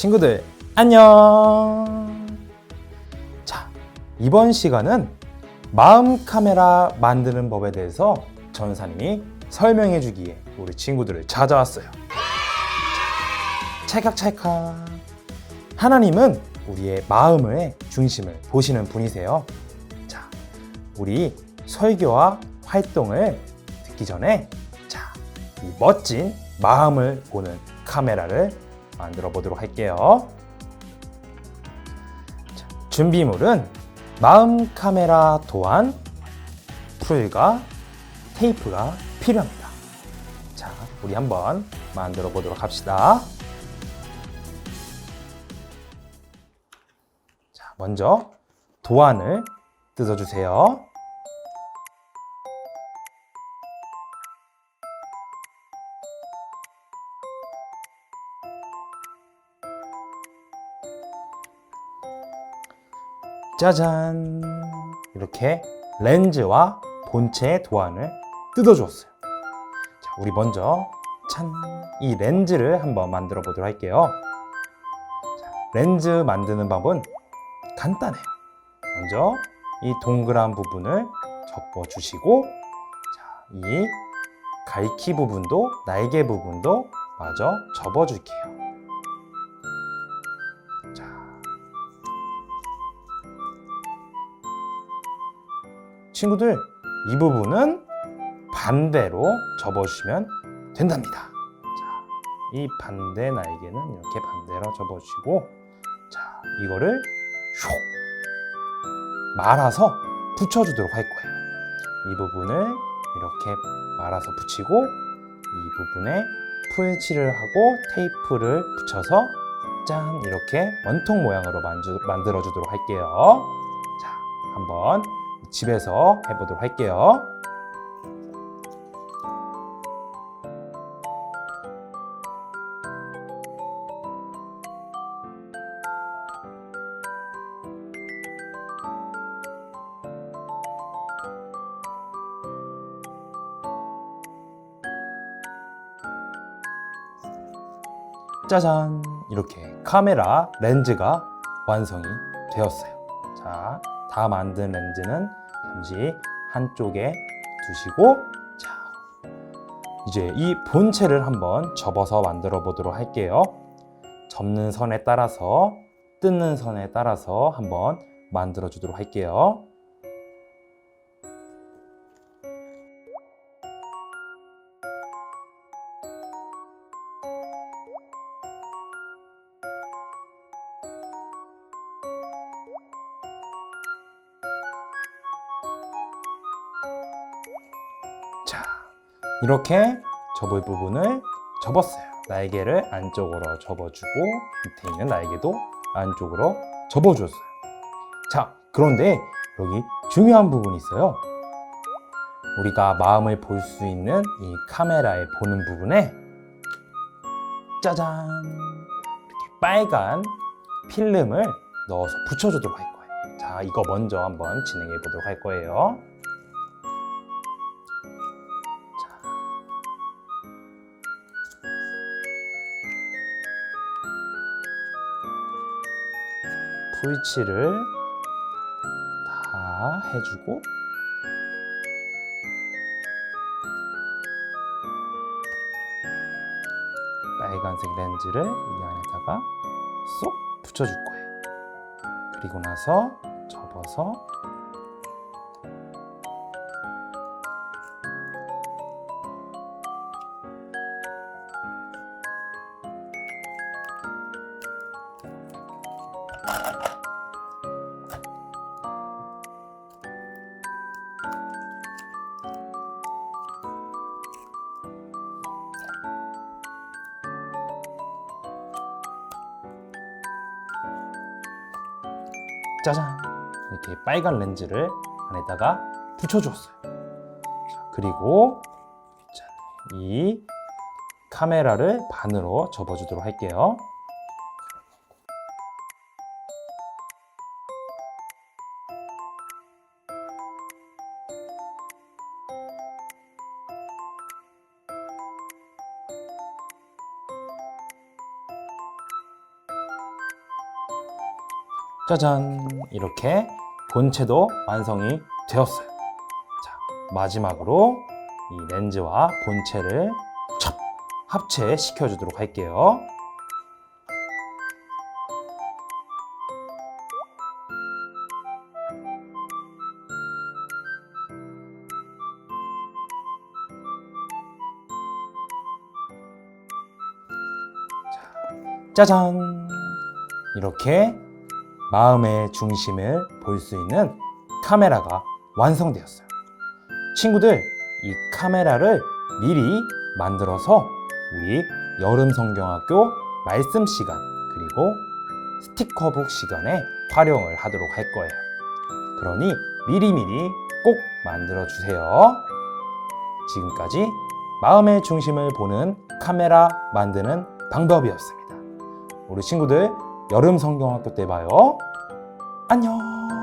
친구들 안녕. 자, 이번 시간은 마음 카메라 만드는 법에 대해서 전사님이 설명해 주기에 우리 친구들을 찾아왔어요. 자, 찰칵 찰칵. 하나님은 우리의 마음의 중심을 보시는 분이세요. 자, 우리 설교와 활동을 듣기 전에 자, 이 멋진 마음을 보는 카메라를 만들어 보도록 할게요. 자, 준비물은 마음 카메라 또한 풀과 테이프가 필요합니다. 자, 우리 한번 만들어 보도록 합시다. 자, 먼저 도안을 뜯어주세요. 짜잔! 이렇게 렌즈와 본체의 도안을 뜯어주었어요. 자, 우리 먼저 찬! 이 렌즈를 한번 만들어 보도록 할게요. 자, 렌즈 만드는 법은 간단해요. 먼저 이 동그란 부분을 접어 주시고, 자, 이 갈키 부분도 날개 부분도 마저 접어 줄게요. 친구들, 이 부분은 반대로 접어주시면 된답니다. 자, 이 반대 날개는 이렇게 반대로 접어주시고, 자, 이거를 슉 말아서 붙여주도록 할 거예요. 이 부분을 이렇게 말아서 붙이고, 이 부분에 풀칠을 하고 테이프를 붙여서 짠 이렇게 원통 모양으로 만들어 주도록 할게요. 자, 한번 집에서 해보도록 할게요. 짜잔! 이렇게 카메라 렌즈가 완성이 되었어요. 자, 다 만든 렌즈는 잠시 한쪽에 두시고, 자, 이제 이 본체를 한번 접어서 만들어 보도록 할게요. 접는 선에 따라서, 뜯는 선에 따라서 한번 만들어 주도록 할게요. 이렇게 접을 부분을 접었어요. 날개를 안쪽으로 접어주고 밑에 있는 날개도 안쪽으로 접어줬어요. 자, 그런데 여기 중요한 부분이 있어요. 우리가 마음을 볼 수 있는 이 카메라에 보는 부분에 짜잔 이렇게 빨간 필름을 넣어서 붙여주도록 할 거예요. 자, 이거 먼저 한번 진행해 보도록 할 거예요. 풀칠을 다 해주고 빨간색 렌즈를 이 안에다가 쏙 붙여줄 거예요. 그리고 나서 접어서 짜잔 이렇게 빨간 렌즈를 안에다가 붙여주었어요. 자, 그리고 자, 이 카메라를 반으로 접어주도록 할게요. 짜잔 이렇게 본체도 완성이 되었어요. 자 마지막으로 이 렌즈와 본체를 첩 합체 시켜 주도록 할게요. 짜잔! 이렇게 마음의 중심을 볼 수 있는 카메라가 완성되었어요. 친구들, 이 카메라를 미리 만들어서 우리 여름 성경학교 말씀 시간 그리고 스티커북 시간에 활용을 하도록 할 거예요. 그러니 미리미리 꼭 만들어 주세요. 지금까지 마음의 중심을 보는 카메라 만드는 방법이었습니다. 우리 친구들 여름 성경학교 때 봐요. 안녕.